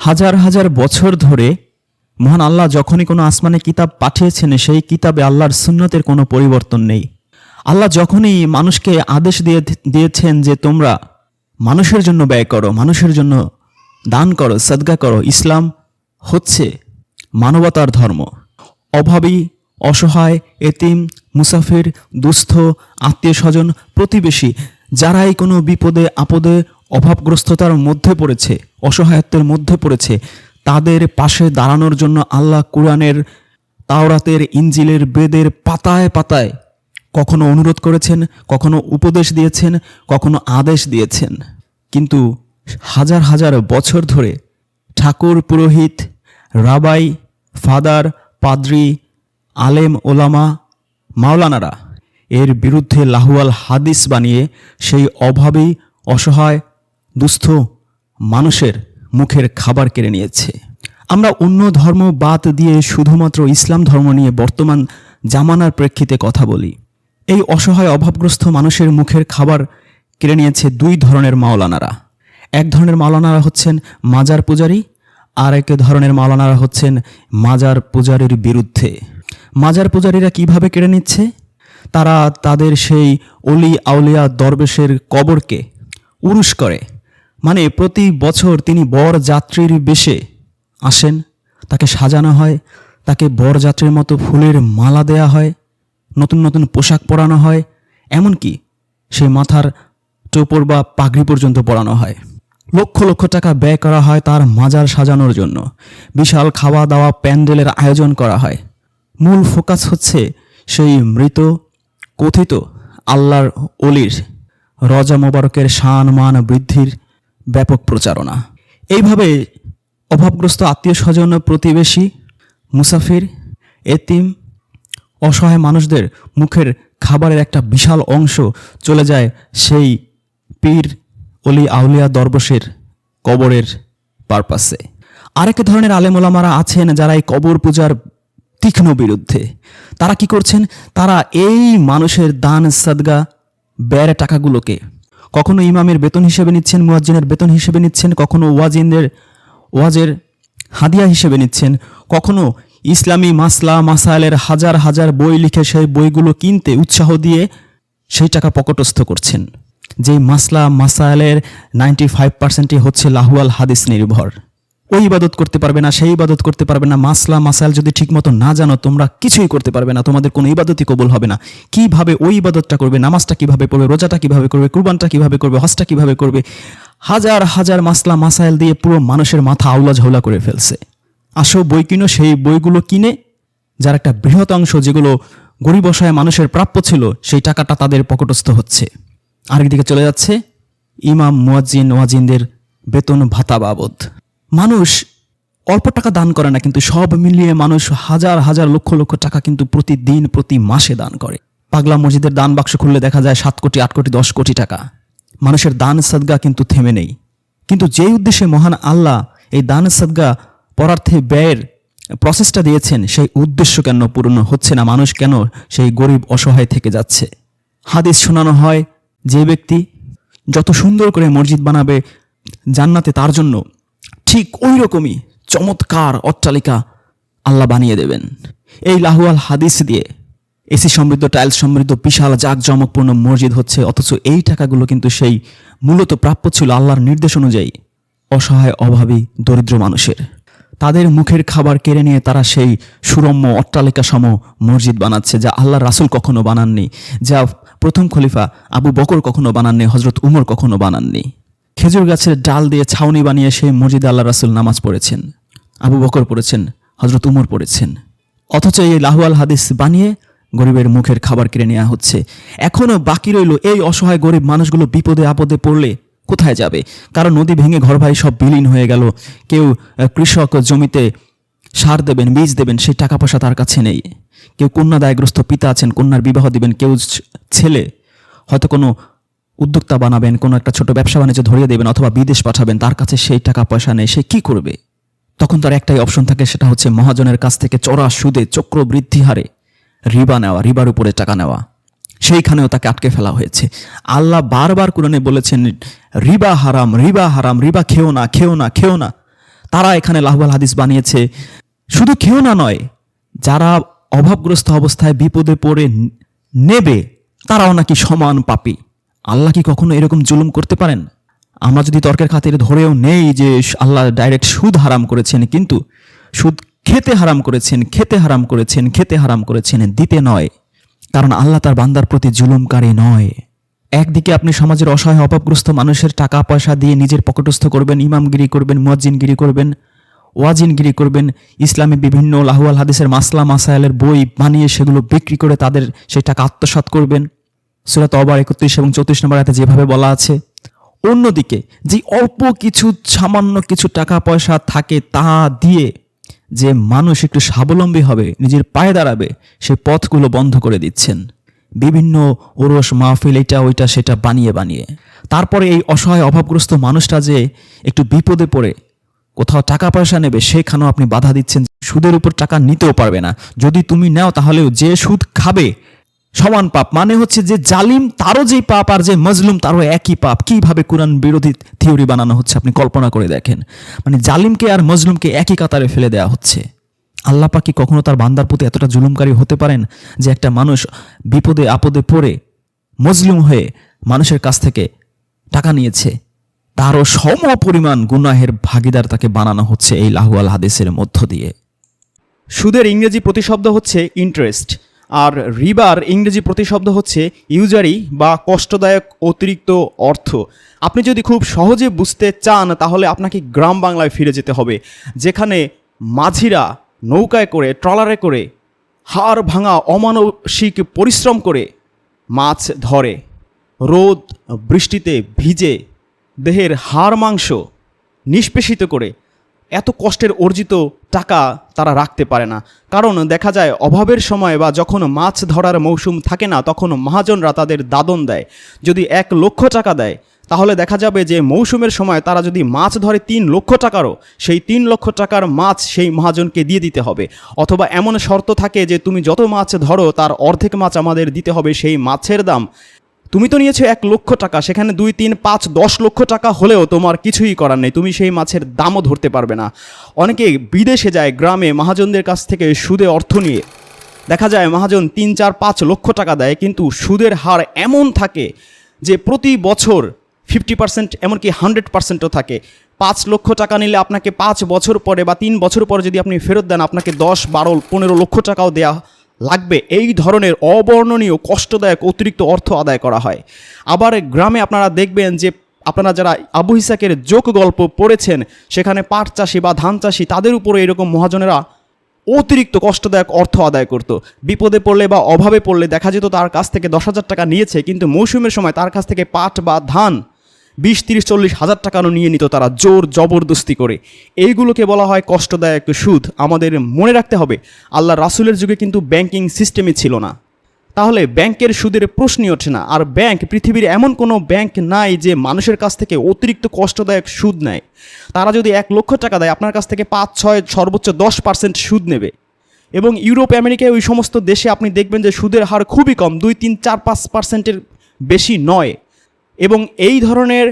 হাজার হাজার বছর ধরে মহান আল্লাহ যখনই কোনো আসমানে কিতাব পাঠিয়েছেন, সেই কিতাবে আল্লাহর সুন্নতের কোনো পরিবর্তন নেই। আল্লাহ যখনই মানুষকে আদেশ দিয়ে দিয়েছেন যে তোমরা মানুষের জন্য ব্যয় করো, মানুষের জন্য দান করো, সদগা করো, ইসলাম হচ্ছে মানবতার ধর্ম। অভাবী, অসহায়, এতিম, মুসাফির, দুস্থ, আত্মীয় স্বজন, প্রতিবেশী, যারাই কোনো বিপদে, আপদে অভাবগ্রস্ততার মধ্যে পড়েছে, অসহায়ত্বের মধ্যে পড়েছে, তাদের পাশে দাঁড়ানোর জন্য আল্লাহ কোরআনের, তাওরাতের ইঞ্জিলের বেদের পাতায় পাতায় কখনো অনুরোধ করেছেন, কখনো উপদেশ দিয়েছেন, কখনো আদেশ দিয়েছেন। কিন্তু হাজার হাজার বছর ধরে ঠাকুর, পুরোহিত, রাবাই, ফাদার, পাদ্রি, আলেম, ওলামা, মাওলানারা এর বিরুদ্ধে লাহুয়াল হাদিস বানিয়ে সেই অভাবী, অসহায় দুস্থ মানুষের মুখের খাবার কেড়ে নিয়েছে। আমরা অন্য ধর্ম বাদ দিয়ে শুধুমাত্র ইসলাম ধর্ম নিয়ে বর্তমান জামানার প্রেক্ষিতে কথা বলি। এই অসহায়, অভাবগ্রস্ত মানুষের মুখের খাবার কেড়ে নিয়েছে দুই ধরনের মাওলানারা। এক ধরনের মাওলানারা হচ্ছেন মাজার পূজারী, আর এক ধরনের মাওলানারা হচ্ছেন মাজার পূজারীর বিরুদ্ধে। মাজার পূজারীরা কীভাবে কেড়ে নিচ্ছে? তারা তাদের সেই অলি আউলিয়া দরবেশের কবরকে উরুশ করে। মানে প্রতি বছর তিনি বর যাত্রীর বেশে আসেন। তাকে সাজানো হয়, তাকে বরযাত্রীর মতো ফুলের মালা দেয়া হয়, নতুন নতুন পোশাক পরানো হয়, এমনকি সেই মাথার টোপর বা পাগড়ি পর্যন্ত পরানো হয়। লক্ষ লক্ষ টাকা ব্যয় করা হয় তার মাজার সাজানোর জন্য। বিশাল খাওয়া দাওয়া প্যান্ডেলের আয়োজন করা হয়। মূল ফোকাস হচ্ছে সেই মৃত, কথিত আল্লাহর অলির রজা মোবারকের সান মান বৃদ্ধির ব্যাপক প্রচারণা। এইভাবে অভাবগ্রস্ত আত্মীয় স্বজন, প্রতিবেশী, মুসাফির, এতিম, অসহায় মানুষদের মুখের খাবারের একটা বিশাল অংশ চলে যায় সেই পীর অলি আউলিয়া দরবশের কবরের পারপাসে। আরেক ধরনের আলেমোলামারা আছেন যারা এই কবর পূজার তীক্ষ্ণ বিরুদ্ধে। তারা কি করছেন? তারা এই মানুষের দান, সাদগা, ব্যয়ের টাকাগুলোকে কখনো ইমামের বেতন হিসেবে নিচ্ছেন, মুয়াজ্জিনের বেতন হিসেবে নিচ্ছেন, কখনো ওয়াজিনদের, ওয়াজের হাদিয়া হিসেবে নিচ্ছেন, কখনো ইসলামী মাসলা, মাসাইলের হাজার হাজার বই লিখে সেই বইগুলো কিনতে উৎসাহ দিয়ে সেই টাকা পকটস্থ করছেন। যেই মাসলা, মাসাইলের নাইনটি ফাইভ পার্সেন্টই হচ্ছে লাহুয়াল হাদিস নির্ভর। ওই ইবাদত করতে পারবে না, সেই ইবাদত করতে পারবে না। মাসলা, মাসাইল যদি ঠিকমতো না জানো, তোমরা কিছুই করতে পারবে না, তোমাদের কোনো ইবাদতই কবুল হবে না। কীভাবে ওই ইবাদতটা করবে, নামাজটা কীভাবে পড়বে, রোজাটা কীভাবে করবে, কুরবানটা কীভাবে করবে, হজটা কীভাবে করবে, হাজার হাজার মাসলা, মাসাইল দিয়ে পুরো মানুষের মাথা আউলা ঝাউলা করে ফেলছে। আসো বই কিনো, সেই বইগুলো কিনে, যার একটা বৃহৎ অংশ যেগুলো গরিব অসহায় মানুষের প্রাপ্য ছিল, সেই টাকাটা তাদের পকটস্থ হচ্ছে। আরেকদিকে চলে যাচ্ছে, ইমাম, মুয়াজ্জিন, ওয়াজিনদের বেতন ভাতা বাবদ। মানুষ অল্প টাকা দান করে না, কিন্তু সব মিলিয়ে মানুষ হাজার হাজার লক্ষ লক্ষ টাকা কিন্তু প্রতিদিন, প্রতি মাসে দান করে। পাগলা মসজিদের দান বাক্স খুললে দেখা যায় সাত কোটি, আট কোটি, দশ কোটি টাকা। মানুষের দান সদগা কিন্তু থেমে নেই। কিন্তু যেই উদ্দেশ্যে মহান আল্লাহ এই দান সদগা পরার্থে ব্যয়ের প্রসেসটা দিয়েছেন, সেই উদ্দেশ্য কেন পূর্ণ হচ্ছে না? মানুষ কেন সেই গরিব, অসহায় থেকে যাচ্ছে? হাদিস শোনানো হয়, যে ব্যক্তি যত সুন্দর করে মসজিদ বানাবে জান্নাতে তার জন্য ঠিক ওই রকমই চমৎকার অট্টালিকা আল্লাহ বানিয়ে দেবেন। এই লাহুয়াল হাদিস দিয়ে এসি সমৃদ্ধ, টাইলস সমৃদ্ধ, বিশাল জাঁকজমকপূর্ণ মসজিদ হচ্ছে, অথচ এই টাকাগুলো কিন্তু সেই মূলত প্রাপ্য ছিল আল্লাহর নির্দেশ অনুযায়ী অসহায়, অভাবী, দরিদ্র মানুষের। তাদের মুখের খাবার কেড়ে নিয়ে তারা সেই সুরম্য অট্টালিকা সম মসজিদ বানাচ্ছে, যা আল্লাহ রাসুল কখনো বানাননি, যা প্রথম খলিফা আবু বকর কখনো বানাননি হজরত উমর কখনো বানাননি। খেজুর গাছের ডাল দিয়ে ছাউনি বানিয়ে সেই মসজিদে আল্লাহ রাসুল নামাজ পড়েছেন। আবু বকর পড়েছেন হজরত উমর পড়েছেন। অথচ এই লাহুয়াল হাদিস বানিয়ে গরিবের মুখের খাবার কিনে নেওয়া হচ্ছে। এখনও বাকি রইল এই অসহায় গরিব মানুষগুলো বিপদে আপদে পড়লে কোথায় যাবে? কারণ নদী ভেঙে ঘর ভাই সব বিলীন হয়ে গেল। কেউ কৃষক জমিতে সার দেবেন, বীজ দেবেন, সেই টাকা পয়সা তার কাছে নেই। কেউ কন্যা দায়গ্রস্ত পিতা আছেন, কন্যার বিবাহ দিবেন, কেউ ছেলে। হয়তো কোনো উদ্যোক্তা বানাবেন, কোনো একটা ছোট ব্যবসা বাণিজ্য ধরিয়ে দেবেন অথবা বিদেশ পাঠাবেন, তার কাছে সেই টাকা পয়সা নেই, সে কি করবে? তখন তার একটাই অপশন থাকে, সেটা হচ্ছে মহাজনের কাছ থেকে চড়া সুদে চক্র বৃদ্ধি হারে রিবা নেওয়া, রিবার উপরে টাকা নেওয়া। সেইখানেও তাকে আটকে ফেলা হয়েছে। আল্লাহ বারবার কোরআনে বলেছেন, রিবা হারাম রিবা হারাম, রিবা খেও না খেও না খেও না। তারা এখানে লাহবাল হাদিস বানিয়েছে, শুধু কেউ না নয়, যারা অভাবগ্রস্ত অবস্থায় বিপদে পড়ে নেবে, তারাও নাকি সমান পাপী। আল্লাহ কি কখনো এরকম জুলুম করতে পারেন? আমরা যদি তর্কের খাতিরে ধরেও নেই যে আল্লাহ ডাইরেক্ট সুদ হারাম করেছেন, কিন্তু সুদ খেতে হারাম করেছেন, খেতে হারাম করেছেন, খেতে হারাম করেছেন, দিতে নয়। কারণ আল্লাহ তার বান্দার প্রতি জুলুমকারী নয়। একদিকে আপনি সমাজের অসহায় অভাবগ্রস্ত মানুষের টাকা পয়সা দিয়ে নিজের পকেটস্থ করবেন, ইমামগিরি করবেন, মুয়াজ্জিনগিরি করবেন, ওয়াজিনগিরি করবেন, ইসলামী বিভিন্ন লাহুয়াল হাদিসের মাসলা, মাসাইলের বই বানিয়ে সেগুলো বিক্রি করে তাদের সেই টাকা আত্মসাৎ করবেন। সুরাত অবার একত্রিশ এবং চৌত্রিশ নম্বর এতে যেভাবে বলা আছে, অন্যদিকে যে অল্প কিছু সামান্য কিছু টাকা পয়সা থাকে তা দিয়ে যে মানুষ একটু স্বাবলম্বী হবে, নিজের পায়ে দাঁড়াবে সেই পথগুলো বন্ধ করে দিচ্ছেন। বিভিন্ন ওরস মাহফিল এটা, ওইটা, সেটা বানিয়ে বানিয়ে। তারপরে এই অসহায়, অভাবগ্রস্ত মানুষটা যে একটু বিপদে পড়ে, কোথাও টাকা পয়সা নেবে, সেখানেও আপনি বাধা দিচ্ছেন সুদের উপর টাকা নিতেও পারবে না। যদি তুমি নাও, তাহলেও যে সুদ খাবে সমান পাপ। মানে হচ্ছে যে জালিম তারও যেই পাপ আর যে মজলুম তারও একই পাপ। কীভাবে কোরআন বিরোধী থিওরি বানানো হচ্ছে আপনি কল্পনা করে দেখেন। মানে জালিমকে আর মজলুমকে একই কাতারে ফেলে দেওয়া হচ্ছে। আল্লাহ পাক কখনো তার বান্দার প্রতি এতটা জুলুমকারী হতে পারেন যে একটা মানুষ বিপদে আপদে পড়ে মজলুম হয়ে মানুষের কাছ থেকে টাকা নিয়েছে? তারও সম পরিমাণ গুনাহের ভাগিদার তাকে বানানো হচ্ছে এই লাহুয়াল হাদিসের মধ্য দিয়ে। সুদের ইংরেজি প্রতিশব্দ হচ্ছে ইন্টারেস্ট আর রিবার ইংরেজি প্রতিশব্দ হচ্ছে ইউজারি বা কষ্টদায়ক অতিরিক্ত অর্থ। আপনি যদি খুব সহজে বুঝতে চান, তাহলে আপনাকে গ্রাম বাংলায় ফিরে যেতে হবে, যেখানে মাঝিরা নৌকায় করে, ট্রলারে করে, হাড় ভাঙা অমানসিক পরিশ্রম করে মাছ ধরে। রোদ বৃষ্টিতে ভিজে, দেহের হাড় মাংস নিষ্পেষিত করে এত কষ্টের অর্জিত টাকা তারা রাখতে পারে না। কারণ দেখা যায়, অভাবের সময় বা যখন মাছ ধরার মৌসুম থাকে না, তখন মহাজনরা তাদের দাদন দেয়। যদি এক লক্ষ টাকা দেয়, তাহলে দেখা যাবে যে মৌসুমের সময় তারা যদি মাছ ধরে তিন লক্ষ টাকারও, সেই তিন লক্ষ টাকার মাছ সেই মহাজনকে দিয়ে দিতে হবে। অথবা এমন শর্ত থাকে যে, তুমি যত মাছ ধরো, তার অর্ধেক মাছ আমাদের দিতে হবে, সেই মাছের দাম তুমি তো নিয়েছো এক লক্ষ টাকা, সেখানে দুই, তিন, পাঁচ, দশ লক্ষ টাকা হলেও তোমার কিছুই করার নেই, তুমি সেই মাছের দামও ধরতে পারবে না। অনেকে বিদেশে যায়, গ্রামে মহাজনদের কাছ থেকে সুদে অর্থ নিয়ে। দেখা যায় মহাজন তিন, চার, পাঁচ লক্ষ টাকা দেয়, কিন্তু সুদের হার এমন থাকে যে প্রতি বছর ফিফটি পার্সেন্ট এমনকি হান্ড্রেড পার্সেন্টও থাকে। পাঁচ লক্ষ টাকা নিলে আপনাকে পাঁচ বছর পরে বা তিন বছর পরে যদি আপনি ফেরত দেন, আপনাকে দশ, বারো, পনেরো লক্ষ টাকাও দেয়া লাগবে। এই ধরনের অবর্ণনীয়, কষ্টদায়ক, অতিরিক্ত অর্থ আদায় করা হয়। আবার গ্রামে আপনারা দেখবেন যে, আপনারা যারা আবু হিসাকের যোগ গল্প পড়েছেন, সেখানে পাট চাষি বা ধান চাষি, তাদের উপরে এরকম মহাজনেরা অতিরিক্ত কষ্টদায়ক অর্থ আদায় করত। বিপদে পড়লে বা অভাবে পড়লে দেখা যেত তার কাছ থেকে দশ হাজার টাকা নিয়েছে, কিন্তু মৌসুমের সময় তার কাছ থেকে পাট বা ধান বিশ, তিরিশ, চল্লিশ হাজার টাকারও নিয়ে নিত তারা জোর জবরদস্তি করে। এইগুলোকে বলা হয় কষ্টদায়ক সুদ। আমাদের মনে রাখতে হবে, আল্লাহ রাসুলের যুগে কিন্তু ব্যাংকিং সিস্টেমই ছিল না। তাহলে ব্যাংকের সুদের প্রশ্নই ওঠে না। আর ব্যাংক, পৃথিবীর এমন কোনো ব্যাংক নাই যে মানুষের কাছ থেকে অতিরিক্ত কষ্টদায়ক সুদ নেয়। তারা যদি এক লক্ষ টাকা দেয়, আপনার কাছ থেকে পাঁচ, ছয়, সর্বোচ্চ দশ পার্সেন্ট সুদ নেবে। এবং ইউরোপ, আমেরিকায় ওই সমস্ত দেশে আপনি দেখবেন যে সুদের হার খুবই কম, দুই, তিন, চার, পাঁচ পার্সেন্টের বেশি নয়। এবং এই ধরনের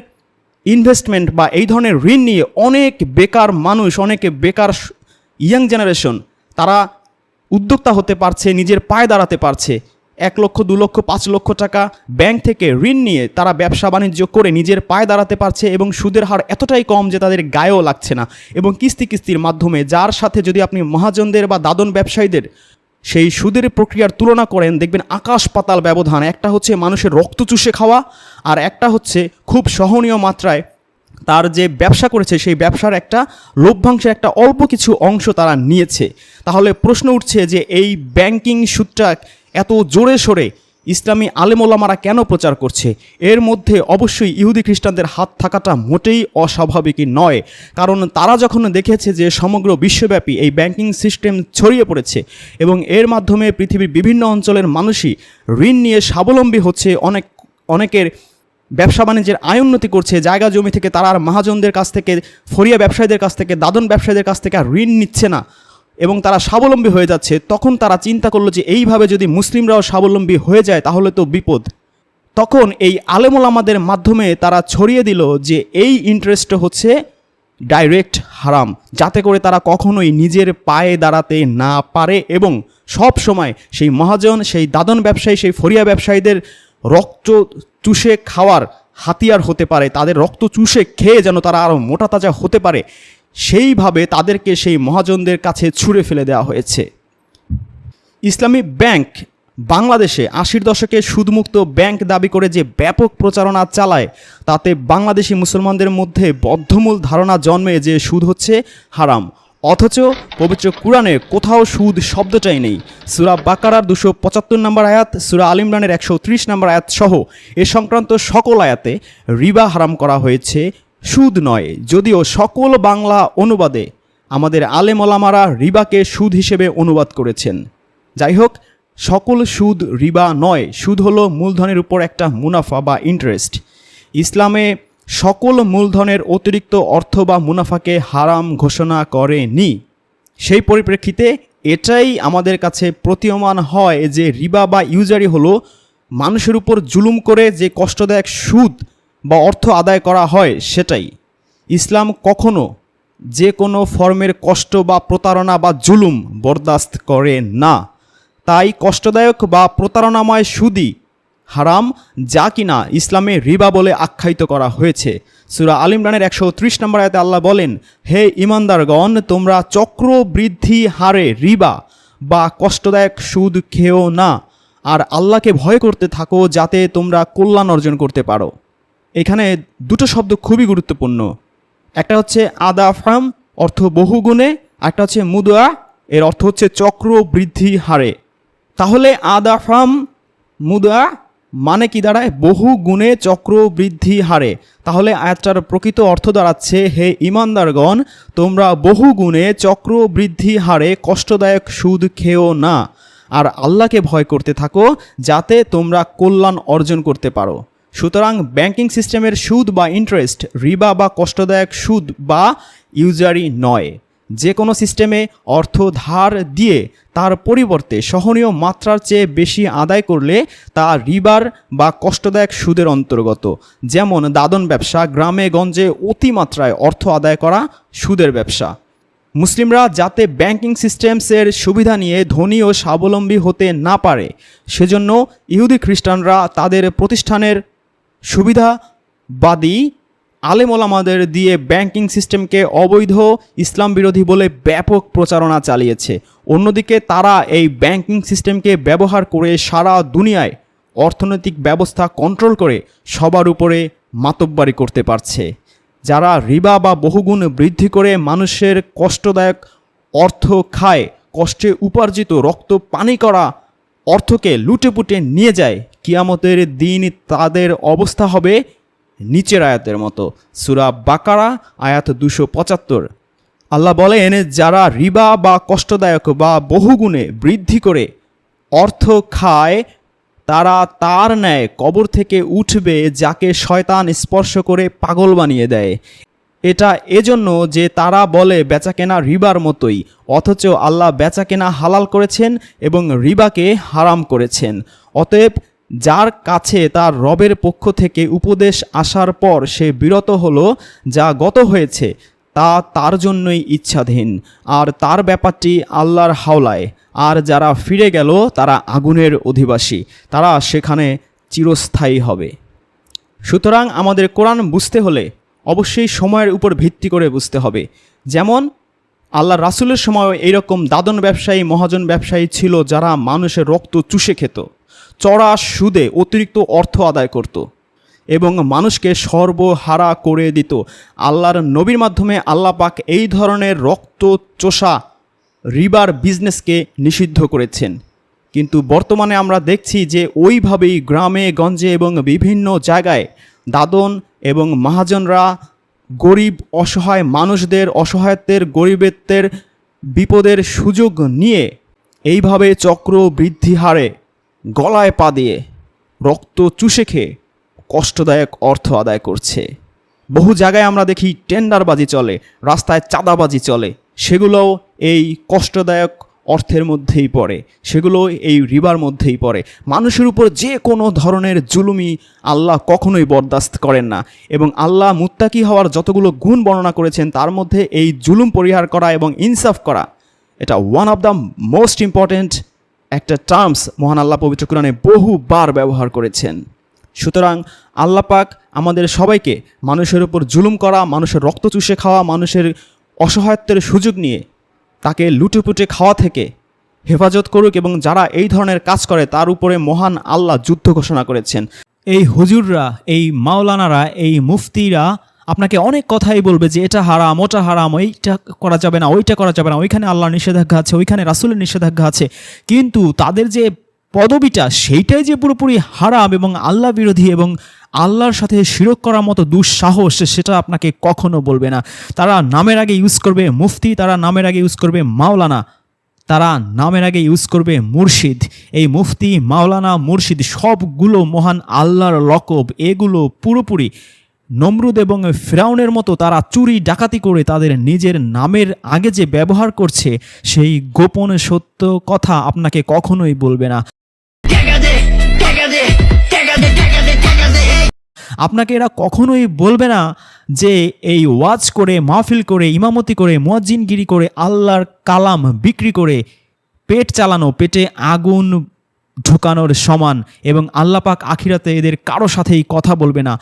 ইনভেস্টমেন্ট বা এই ধরনের ঋণ নিয়ে অনেক বেকার মানুষ, অনেক বেকার ইয়াং জেনারেশন তারা উদ্যোক্তা হতে পারছে, নিজের পায়ে দাঁড়াতে পারছে। এক লক্ষ, দু লক্ষ, পাঁচ লক্ষ টাকা ব্যাংক থেকে ঋণ নিয়ে তারা ব্যবসা বাণিজ্য করে নিজের পায়ে দাঁড়াতে পারছে এবং সুদের হার এতটাই কম যে তাদের গায়েও লাগছে না। এবং কিস্তি কিস্তির মাধ্যমে, যার সাথে যদি আপনি মহাজনদের বা দাদন ব্যবসায়ীদের সেই সুদের প্রক্রিয়ার তুলনা করেন, দেখবেন আকাশ পাতাল ব্যবধান। একটা হচ্ছে মানুষের রক্ত চুষে খাওয়া, আর একটা হচ্ছে খুব সহনীয় মাত্রায় তার যে ব্যবসা করেছে, সেই ব্যবসার একটা লভ্যাংশের একটা অল্প কিছু অংশ তারা নিয়েছে। তাহলে প্রশ্ন উঠছে যে এই ব্যাংকিং সুদটা এত জোরে সোরে ইসলামী আলেমোলামারা কেন প্রচার করছে? এর মধ্যে অবশ্যই ইহুদি খ্রিস্টানদের হাত থাকাটা মোটেই অস্বাভাবিকই নয়। কারণ তারা যখন দেখেছে যে সমগ্র বিশ্বব্যাপী এই ব্যাংকিং সিস্টেম ছড়িয়ে পড়েছে এবং এর মাধ্যমে পৃথিবীর বিভিন্ন অঞ্চলের মানুষই ঋণ নিয়ে স্বাবলম্বী হচ্ছে, অনেক, অনেকের ব্যবসা বাণিজ্যের আয় উন্নতি করছে, জায়গা জমি থেকে তারা আর মহাজনদের কাছ থেকে, ফরিয়া ব্যবসায়ীদের কাছ থেকে, দাদন ব্যবসায়ীদের কাছ থেকে আর ঋণ নিচ্ছে না। এবং তারা স্বাবলম্বী হয়ে যাচ্ছে, তখন তারা চিন্তা করল যে এইভাবে যদি মুসলিমরাও স্বাবলম্বী হয়ে যায়, তাহলে তো বিপদ। তখন এই আলেমুল আমাদের মাধ্যমে তারা ছড়িয়ে দিল যে এই ইন্টারেস্টটা হচ্ছে ডাইরেক্ট হারাম, যাতে করে তারা কখনোই নিজের পায়ে দাঁড়াতে না পারে এবং সব সময় সেই মহাজন, সেই দাদন ব্যবসায়ী, সেই ফরিয়া ব্যবসায়ীদের রক্ত চুষে খাওয়ার হাতিয়ার হতে পারে, তাদের রক্ত চুষে খেয়ে যেন তারা আরও মোটা তাজা হতে পারে। সেইভাবে তাদেরকে সেই মহাজনদের কাছে ছুঁড়ে ফেলে দেওয়া হয়েছে। ইসলামী ব্যাংক বাংলাদেশে আশির দশকে সুদমুক্ত ব্যাংক দাবি করে যে ব্যাপক প্রচারণা চালায়, তাতে বাংলাদেশি মুসলমানদের মধ্যে বদ্ধমূল ধারণা জন্মে যে সুদ হচ্ছে হারাম। অথচ পবিত্র কোরআনে কোথাও সুদ শব্দটাই নেই। সুরা বাকারার দুশো পঁচাত্তর নম্বর আয়াত, সুরা আল ইমরানের একশো ত্রিশ নম্বর আয়াত সহ এ সংক্রান্ত সকল আয়াতে রিবা হারাম করা হয়েছে সুদ নয়, যদিও সকল বাংলা অনুবাদে আমাদের আলেম ওলামারা রিবাকে সুদ হিসেবে অনুবাদ করেছেন। যাই হোক, সকল সুদ রিবা নয়, সুদ হলো মূলধনের উপর একটা মুনাফা বা ইন্টারেস্ট ইসলামে সকল মূলধনের অতিরিক্ত অর্থ বা মুনাফাকে হারাম ঘোষণা করেনি। সেই পরিপ্রেক্ষিতে এটাই আমাদের কাছে প্রতীয়মান হয় যে রিবা বা ইউজারি হলো মানুষের উপর জুলুম করে যে কষ্টদায়ক সুদ বা অর্থ আদায় করা হয় সেটাই। ইসলাম কখনো যে কোনো ফর্মের কষ্ট বা প্রতারণা বা জুলুম বরদাস্ত করে না। তাই কষ্টদায়ক বা প্রতারণাময় সুদি হারাম, যা কিনা ইসলামে রিবা বলে আখ্যায়িত করা হয়েছে। সুরা আল ইমরানের একশো ত্রিশ নম্বর আয়তে আল্লাহ বলেন, হে ইমানদারগণ, তোমরা চক্র বৃদ্ধি হারে রিবা বা কষ্টদায়ক সুদ খেও না। আর আল্লাহকে ভয় করতে থাকো যাতে তোমরা কল্যাণ অর্জন করতে পারো। এখানে দুটো শব্দ খুবই গুরুত্বপূর্ণ। একটা হচ্ছে আদা ফার্ম অর্থ বহুগুণে একটা হচ্ছে মুদুয়া এর অর্থ হচ্ছে চক্র বৃদ্ধি হারে। তাহলে আদা ফার্ম মুদা মানে কি দাঁড়ায়? বহু গুণে চক্র বৃদ্ধি হারে। তাহলে আয়াতটার প্রকৃত অর্থ দাঁড়াচ্ছে, হে ইমানদারগণ, তোমরা বহু গুণে চক্র বৃদ্ধি হারে কষ্টদায়ক সুদ খেও না। আর আল্লাহকে ভয় করতে থাকো, যাতে তোমরা কল্যাণ অর্জন করতে পারো। সুতরাং ব্যাংকিং সিস্টেমের সুদ বা ইন্টারেস্ট, রিবা বা কষ্টদায়ক সুদ বা ইউজারি নয়। যে কোনো সিস্টেমে অর্থ ধার দিয়ে তার পরিবর্তে সহনীয় মাত্রার চেয়ে বেশি আদায় করলে তা রিবার বা কষ্টদায়ক সুদের অন্তর্গত। যেমন দাদন ব্যবসা, গ্রামে গঞ্জে অতিমাত্রায় অর্থ আদায় করা সুদের ব্যবসা। মুসলিমরা যাতে ব্যাংকিং সিস্টেমসের সুবিধা নিয়ে ধনী ও স্বাবলম্বী হতে না পারে, সেজন্য ইহুদি খ্রিস্টানরা তাদের প্রতিষ্ঠানের সুবিধাবাদী আলেমোলামাদের দিয়ে ব্যাংকিং সিস্টেমকে অবৈধ ইসলাম বিরোধী বলে ব্যাপক প্রচারণা চালিয়েছে। অন্যদিকে তারা এই ব্যাংকিং সিস্টেমকে ব্যবহার করে সারা দুনিয়ায় অর্থনৈতিক ব্যবস্থা কন্ট্রোল করে সবার উপরে মাতব্বারি করতে পারছে। যারা রিবা বা বহুগুণ বৃদ্ধি করে মানুষের কষ্টদায়ক অর্থ খায়, কষ্টে উপার্জিত রক্ত পানি করা অর্থকে লুটেপুটে নিয়ে যায়। কিয়ামতের দিন তাদের অবস্থা হবে নিচের আয়াতের মতো। সুরা বাকারা, আয়াত দুশো পঁচাত্তর। আল্লাহ বলেন, যারা রিবা বা কষ্টদায়ক বা বহুগুণে বৃদ্ধি করে অর্থ খায়, তারা তার ন্যায় কবর থেকে উঠবে, যাকে শয়তান স্পর্শ করে পাগল বানিয়ে দেয়। এটা এজন্য যে তারা বলে বেচাকেনা রিবার মতোই, অথচ আল্লাহ বেচাকেনা হালাল করেছেন এবং রিবাকে হারাম করেছেন। অতএব যার কাছে তার রবের পক্ষ থেকে উপদেশ আসার পর সে বিরত হলো, যা গত হয়েছে, তা তার জন্যই ইচ্ছাধীন। আর তার ব্যাপারটি আল্লাহর হাওলায়। আর যারা ফিরে গেল, তারা আগুনের অধিবাসী। তারা সেখানে চিরস্থায়ী হবে। সুতরাং আমাদের কোরআন বুঝতে হলে অবশ্যই সময়ের উপর ভিত্তি করে বুঝতে হবে। যেমন, আল্লাহ রাসুলের সময় এইরকম দাদন ব্যবসায়ী, মহাজন ব্যবসায়ী ছিল যারা মানুষের রক্ত চুষে খেত, চড়া সুদে অতিরিক্ত অর্থ আদায় করত এবং মানুষকে সর্বহারা করে দিত। আল্লাহর নবীর মাধ্যমে আল্লাহ পাক এই ধরনের রক্ত চোষা রিবার বিজনেসকে নিষিদ্ধ করেছেন। কিন্তু বর্তমানে আমরা দেখছি যে ওইভাবেই গ্রামে, গঞ্জে এবং বিভিন্ন জায়গায় দাদন এবং মহাজনরা গরিব অসহায় মানুষদের, অসহায়ত্বের, গরিবেত্বের বিপদের সুযোগ নিয়ে এইভাবে চক্র বৃদ্ধি হারে গলায় পা দিয়ে রক্ত চুষে খেয়ে কষ্টদায়ক অর্থ আদায় করছে। বহু জায়গায় আমরা দেখি টেন্ডারবাজি চলে, রাস্তায় চাঁদাবাজি চলে, সেগুলোও এই কষ্টদায়ক অর্থের মধ্যেই পড়ে, সেগুলো এই রিবার মধ্যেই পড়ে। মানুষের উপর যে কোনো ধরনের জুলুমি আল্লাহ কখনোই বরদাস্ত করেন না। এবং আল্লাহ মুত্তাকি হওয়ার যতগুলো গুণ বর্ণনা করেছেন, তার মধ্যে এই জুলুম পরিহার করা এবং ইনসাফ করা, এটা one of the most important একটা টার্মস মহান আল্লাহ পবিত্র কোরআনে বহুবার ব্যবহার করেছেন। সুতরাং আল্লাহ পাক আমাদের সবাইকে মানুষের উপর জুলুম করা, মানুষের রক্ত চুষে খাওয়া, মানুষের অসহায়ত্বের সুযোগ নিয়ে তাকে লুটেপুটে খাওয়া থেকে হেফাজত করুক এবং যারা এই ধরনের কাজ করে, তার উপরে মহান আল্লাহ যুদ্ধ ঘোষণা করেছেন। এই হুজুররা, এই মাওলানারা, এই মুফতিরা আপনাকে অনেক কথাই বলবে যে এটা হারাম, ওটা হারাম ওইটা করা যাবে না, ওইটা করা যাবে না। ওইখানে আল্লাহর নিষেধাজ্ঞা আছে, ওইখানে রাসুলের নিষেধাজ্ঞা আছে। কিন্তু তাদের যে পদবিটা সেইটাই যে পুরোপুরি হারাম এবং আল্লাহ বিরোধী এবং আল্লাহর সাথে শিরক করার মতো দুঃসাহস, সেটা আপনাকে কখনো বলবে না। তারা নামের আগে ইউজ করবে মুফতি, তারা নামের আগে ইউজ করবে মাওলানা, তারা নামের আগে ইউজ করবে মুর্শিদ। এই মুফতি, মাওলানা, মুর্শিদ সবগুলো মহান আল্লাহর লকব, এগুলো পুরোপুরি নমরুদ এবং ফেরাউনের মতো তারা চুরি, ডাকাতি করে তাদের নিজের নামের আগে যে ব্যবহার করছে, সেই গোপন সত্য কথা আপনাকে কখনোই বলবে না। আপনাকে এরা কখনোই বলবে না যে এই ওয়াজ করে, মাহফিল করে, ইমামতি করে মজিনগিরি করে, আল্লাহর কালাম বিক্রি করে পেট চালানো, পেটে আগুন ঢুকানোর সমান এবং আল্লাপাক আখিরাতে এদের কারও সাথেই কথা বলবে না।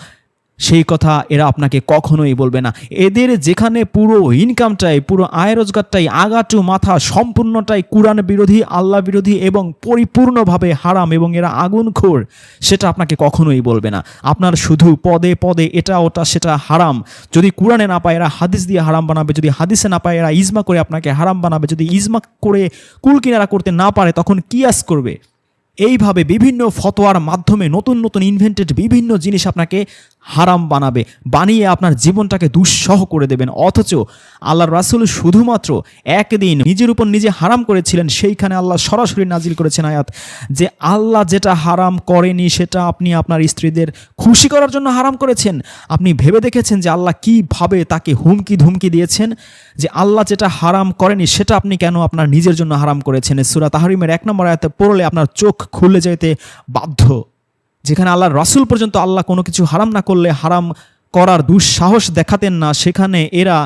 সেই কথা এরা আপনাকে কখনোই বলবে না। এদের যেখানে পুরো ইনকামটাই পুরো আয় রোজগারটাই আগাটু মাথা সম্পূর্ণটাই কোরআন বিরোধী, আল্লাহ বিরোধী এবং পরিপূর্ণভাবে হারাম এবং এরা আগুন খোর, সেটা আপনাকে কখনোই বলবে না। আপনার শুধু পদে পদে এটা, ওটা, সেটা হারাম। যদি কোরআনে না পায়, এরা হাদিস দিয়ে হারাম বানাবে। যদি হাদিসে না পায়, এরা ইজমা করে আপনাকে হারাম বানাবে। যদি ইজমা করে কুল কিনারা করতে না পারে, তখন কিয়াস করবে? এইভাবে বিভিন্ন ফতোয়ার মাধ্যমে নতুন নতুন ইনভেন্টেড বিভিন্ন জিনিস আপনাকে হারাম বানাবে, বানিয়ে আপনার জীবনটাকে দুঃসহ করে দেবেন। অথচ আল্লাহ রাসুল শুধুমাত্র একদিন নিজের উপর নিজে হারাম করেছিলেন, সেইখানে আল্লাহ সরাসরি নাজিল করেছেন আয়াত যে আল্লাহ যেটা হারাম করেনি, সেটা আপনি আপনার স্ত্রীদের খুশি করার জন্য হারাম করেছেন। আপনি ভেবে দেখেছেন যে আল্লাহ কীভাবে তাকে হুমকি ধুমকি দিয়েছেন? যে আল্লাহ যেটা হারাম করেনি, সেটা আপনি কেন আপনার নিজের জন্য হারাম করেছেন? সুরা তাহারিমের এক নম্বর আয়াতে পড়লে আপনার চোখ খুলে যেতে বাধ্য। যেখানে আল্লাহ রাসুল পর্যন্ত আল্লাহ কোনো কিছু হারাম না করলে, হারাম করার দুঃসাহস দেখাতেন না, সেখানে এরা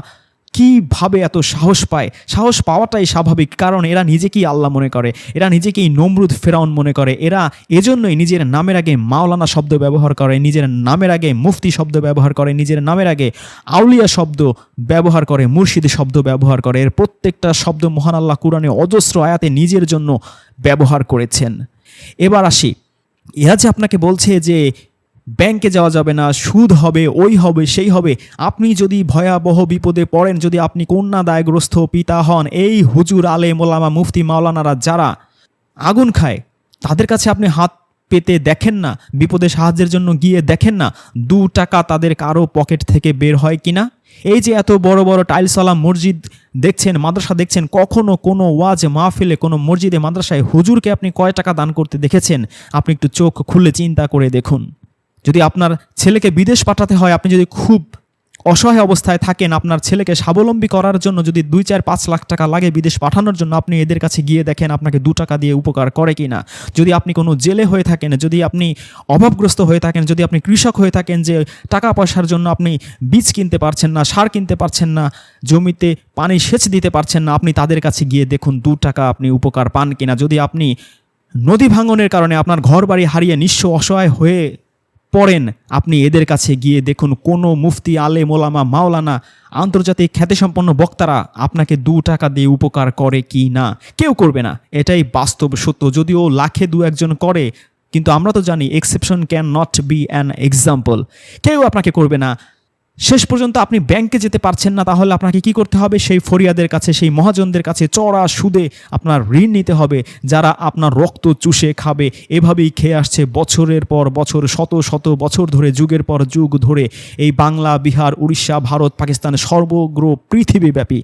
কীভাবে এত সাহস পায়? সাহস পাওয়াটাই স্বাভাবিক, কারণ এরা নিজেকেই আল্লাহ মনে করে, এরা নিজেকেই নমরুদ ফেরাউন মনে করে, এরা এজন্যই নিজের নামের আগে মাওলানা শব্দ ব্যবহার করে, নিজের নামের আগে মুফতি শব্দ ব্যবহার করে, নিজের নামের আগে আউলিয়া শব্দ ব্যবহার করে, মুর্শিদ শব্দ ব্যবহার করে, এর প্রত্যেকটা শব্দ মহান আল্লাহ কোরআনে অজস্র আয়াতে নিজের জন্য ব্যবহার করেছেন। এবার আসি এরা যে আপনাকে বলছে যে ব্যাংকে যাওয়া যাবে না, সুদ হবে, ওই হবে, সেই হবে, আপনি যদি ভয়াবহ বিপদে পড়েন, যদি আপনি কন্যা দায়গ্রস্ত পিতা হন, এই হুজুর আলে মোলামা মুফতি মাওলানারা যারা আগুন খায়, তাদের কাছে আপনি হাত পেতে দেখেন না, বিপদে সাহায্যের জন্য গিয়ে দেখেন না, দু টাকা তাদের কারও পকেট থেকে বের হয় কিনা? এই যে এত বড় বড় টাইলসওয়ালা মসজিদ দেখছেন, মাদ্রাসা দেখছেন, কখনো কোনো ওয়াজ মাহফিলে, কোনো মসজিদে, মাদ্রাসায় হুজুরকে আপনি কয় টাকা দান করতে দেখেছেন? আপনি একটু চোখ খুলে চিন্তা করে দেখুন। যদি আপনার ছেলেকে বিদেশ পাঠাতে হয়, আপনি যদি খুব অসহায় অবস্থায় থাকেন আপনার ছেলেকে স্বাবলম্বী করার জন্য যদি দুই, চার, পাঁচ লাখ টাকা লাগে বিদেশ পাঠানোর জন্য, আপনি এদের কাছে গিয়ে দেখেন আপনাকে দু টাকা দিয়ে উপকার করে কি না যদি আপনি কোনো জেলে হয়ে থাকেন, যদি আপনি অভাবগ্রস্ত হয়ে থাকেন, যদি আপনি কৃষক হয়ে থাকেন যে টাকা পয়সার জন্য আপনি বীজ কিনতে পারছেন না, সার কিনতে পারছেন না, জমিতে পানি সেচ দিতে পারছেন না, আপনি তাদের কাছে গিয়ে দেখুন দু টাকা আপনি উপকার পান কিনা। যদি আপনি নদী ভাঙনের কারণে আপনার ঘর বাড়ি হারিয়ে নিঃস্ব অসহায় হয়ে পড়েন। আপনি এদের কাছে গিয়ে দেখুন কোনো মুফতি আলে মোলামা মাওলানা, আন্তর্জাতিক খ্যাতিসম্পন্ন বক্তারা আপনাকে দু টাকা দিয়ে উপকার করে কি না? কেউ করবে না। এটাই বাস্তব সত্য। যদিও লাখে দু একজন করে, কিন্তু আমরা তো জানি exception can not be an example কেউ আপনাকে করবে না। শেষ পর্যন্ত আপনি ব্যাংকে যেতে পারছেন না, তাহলে আপনাকে কি করতে হবে? সেই ফরিয়াদের কাছে, সেই মহাজনদের কাছে চড়া সুদে আপনার ঋণ নিতে হবে, যারা আপনার রক্ত চুষে খাবে। এভাবেই খেয়ে আসছে বছরের পর বছর, শত শত বছর ধরে, যুগের পর যুগ ধরে। এই বাংলা, বিহার, উড়িষ্যা, ভারত, পাকিস্তান সর্বগ্র পৃথিবীব্যাপী।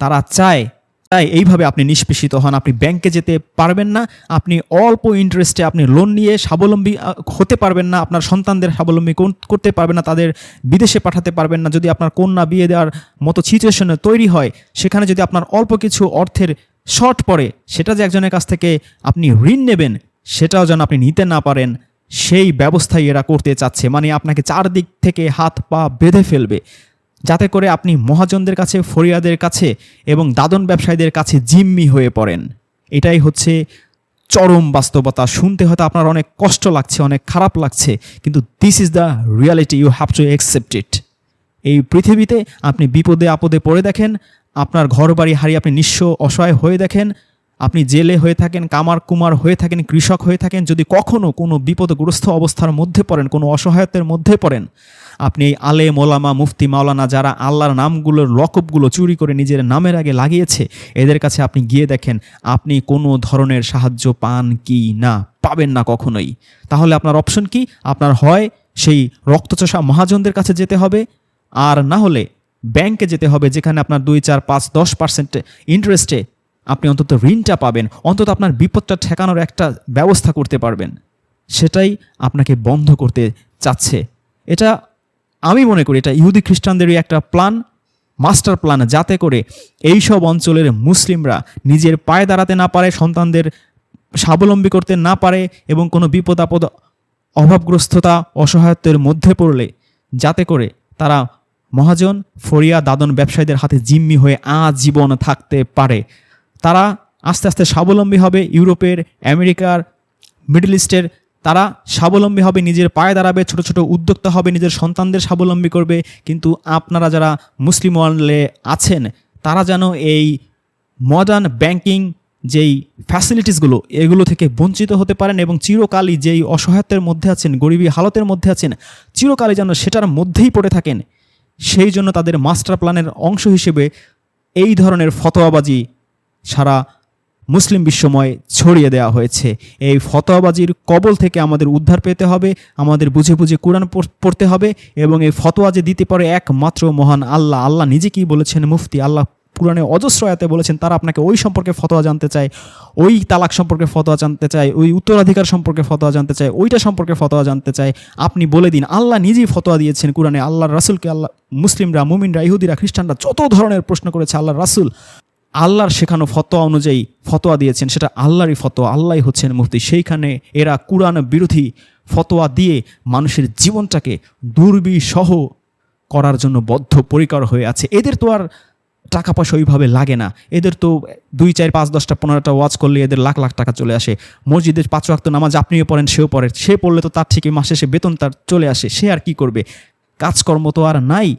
তারা চায় তাই এইভাবে আপনি নিষ্পেষিত হন, আপনি ব্যাংকে যেতে পারবেন না, আপনি অল্প ইন্টারেস্টে আপনি লোন নিয়ে স্বাবলম্বী হতে পারবেন না, আপনার সন্তানদের স্বাবলম্বী করতে পারবেন না, তাদের বিদেশে পাঠাতে পারবেন না, যদি আপনার কন্যা বিয়ে দেওয়ার মতো সিচুয়েশনে তৈরি হয়, সেখানে যদি আপনার অল্প কিছু অর্থের শর্ট পড়ে, সেটা যে একজনের কাছ থেকে আপনি ঋণ নেবেন, সেটাও যেন আপনি নিতে না পারেন, সেই ব্যবস্থাই এরা করতে চাচ্ছে। মানে আপনাকে চারদিক থেকে হাত পা বেঁধে ফেলবে। যাতে করে আপনি মহাজনদের কাছে, ফরিয়াদের কাছে এবং দাদন ব্যবসায়ীদের কাছে জিম্মি হয়ে পড়েন। এটাই হচ্ছে চরম বাস্তবতা। শুনতে হয়তো আপনার অনেক কষ্ট লাগছে, অনেক খারাপ লাগছে, কিন্তু this is the reality you have to accept it এই পৃথিবীতে আপনি বিপদে আপদে পড়ে দেখেন, আপনার ঘর বাড়ি হারিয়ে আপনি নিঃস্ব অসহায় হয়ে দেখেন, আপনি জেলে হয়ে থাকেন, কামার কুমার হয়ে থাকেন, কৃষক হয়ে থাকেন, যদি কখনও কোনো বিপদগ্রস্ত অবস্থার মধ্যে পড়েন, কোনো অসহায়তের মধ্যে পড়েন আপনি এই আলে মোলামা, মুফতি মাওলানা যারা আল্লাহর নামগুলোর লকবগুলো চুরি করে নিজের নামের আগে লাগিয়েছে, এদের কাছে আপনি গিয়ে দেখেন, আপনি কোনো ধরনের সাহায্য পান কি না, পাবেন না কখনোই। তাহলে আপনার অপশন কি? আপনার হয় সেই রক্তচোষা মহাজনদের কাছে যেতে হবে, আর না হলে ব্যাংকে যেতে হবে, যেখানে আপনার দুই, চার, পাঁচ, দশ পার্সেন্ট ইন্টারেস্টে আপনি অন্তত ঋণটা পাবেন, অন্তত আপনার বিপদটা ঠেকানোর একটা ব্যবস্থা করতে পারবেন। সেটাই আপনাকে বন্ধ করতে চাচ্ছে। এটা আমি মনে করি এটা ইহুদি খ্রিস্টানদেরই একটা প্ল্যান মাস্টার প্ল্যান যাতে করে এই সব অঞ্চলের মুসলিমরা নিজের পায়ে দাঁড়াতে না পারে, সন্তানদের স্বাবলম্বী করতে না পারে এবং কোনো বিপদ আপদ, অভাবগ্রস্ততা, অসহায়ত্বের মধ্যে পড়লে যাতে করে তারা মহাজন, ফরিয়া, দাদন ব্যবসায়ীদের হাতে জিম্মি হয়ে আজীবন থাকতে পারে। তারা আস্তে আস্তে স্বাবলম্বী হবে ইউরোপের, আমেরিকার, মিডল ইস্টের তারা স্বাবলম্বী হবে, নিজের পায়ে দাঁড়াবে, ছোট ছোট উদ্যোক্তা হবে, নিজের সন্তানদের স্বাবলম্বী করবে। কিন্তু আপনারা যারা মুসলিম ওয়ার্ল্ডে আছেন, তারা যেন এই মডার্ন ব্যাংকিং যেই ফ্যাসিলিটিসগুলো এগুলো থেকে বঞ্চিত হতে পারেন এবং চিরকালই যেই অসহায়ত্বের মধ্যে আছেন, গরিবী হালতের মধ্যে আছেন, চিরকালই যেন সেটার মধ্যেই পড়ে থাকেন। সেই জন্য তাদের মাস্টার প্ল্যানের অংশ হিসেবে এই ধরনের ফতোয়াবাজি সারা মুসলিম বিশ্বময় ছড়িয়ে দেওয়া হয়েছে। এই ফতোয়াবাজির কবল থেকে আমাদের উদ্ধার পেতে হবে, আমাদের বুঝে বুঝে কোরআন পড়- পড়তে হবে এবং এই ফতোয়া যে দিতে পারে একমাত্র মহান আল্লাহ। আল্লাহ নিজে কি বলেছেন, মুফতি, আল্লাহ পুরাণে অজস্র আয়াতে বলেছেন, তারা আপনাকে ওই সম্পর্কে ফতোয়া জানতে চায়, ওই তালাক সম্পর্কে ফতোয়া জানতে চায়, ওই উত্তরাধিকার সম্পর্কে ফতোয়া জানতে চায়, ওইটা সম্পর্কে ফতোয়া জানতে চায়। আপনি বলে দিন, আল্লাহ নিজেই ফতোয়া দিয়েছেন কোরআনে। আল্লাহর রাসুলকে আল্লাহ, মুসলিমরা, মুমিনরা, ইহুদিরা, খ্রিস্টানরা যত ধরনের প্রশ্ন করেছে, আল্লাহর রাসুল আল্লাহর শেখানো ফতোয়া অনুযায়ী ফতোয়া দিয়েছেন, সেটা আল্লাহরই ফতোয়া, আল্লাহই হচ্ছেন মুফতি। সেইখানে এরা কোরআন বিরোধী ফতোয়া দিয়ে মানুষের জীবনটাকে দুর্বিসহ করার জন্য বদ্ধপরিকর হয়ে আছে। এদের তো আর টাকা পয়সা ওইভাবে লাগে না। এদের তো দুই, চার, পাঁচ, দশটা, পনেরোটা ওয়াচ করলে এদের লাখ লাখ টাকা চলে আসে। মসজিদের পাঁচ ওয়াক্ত নামাজ আপনিও পড়েন, সেও পড়ে। সে পড়লে তো তার ঠিকই মাসে সে বেতন তার চলে আসে, সে আর কি করবে? কাজকর্ম তো আর নাই।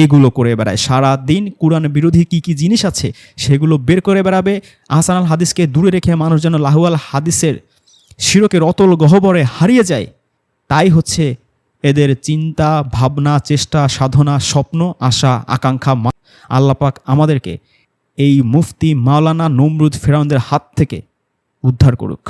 এগুলো করে বেড়ায়। সারা দিন কোরআন বিরোধী কি কি জিনিস আছে, সেগুলো বের করে বেড়াবে। আহসান আল হাদিসকে দূরে রেখে মানুষ যেন লাহুয়াল হাদিসের শিরকের অতল গহবরে হারিয়ে যায়, তাই হচ্ছে এদের চিন্তা, ভাবনা, চেষ্টা, সাধনা, স্বপ্ন, আশা, আকাঙ্ক্ষা আল্লাপাক আমাদেরকে এই মুফতি মাওলানা নমরুদ ফেরাউনদের হাত থেকে উদ্ধার করুক।